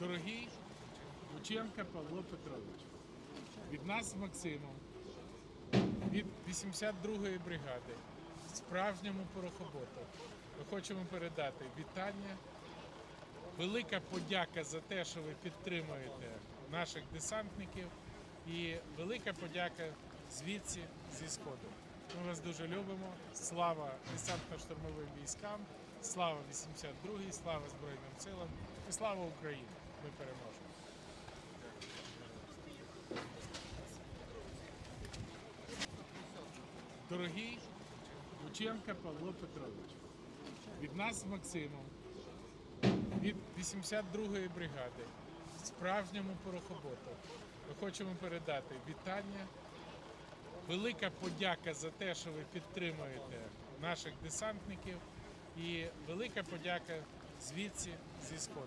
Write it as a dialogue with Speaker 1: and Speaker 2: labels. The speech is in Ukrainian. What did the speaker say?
Speaker 1: Дорогий Лученка Павло Петрович, від нас з Максимом, від 82-ї бригади, справжньому порохоботу, ми хочемо передати вітання. Велика подяка за те, що ви підтримуєте наших десантників, і велика подяка звідси зі сходу. Ми вас дуже любимо. Слава десантно-штурмовим військам, слава 82-й, слава Збройним силам і слава Україні! Ми переможемо. Дорогий Лученка Павло Петрович, від нас з Максимом, від 82-ї бригади, справжньому порохоботу, ми хочемо передати вітання. Велика подяка за те, що ви підтримуєте наших десантників, і велика подяка звідси зі сходу.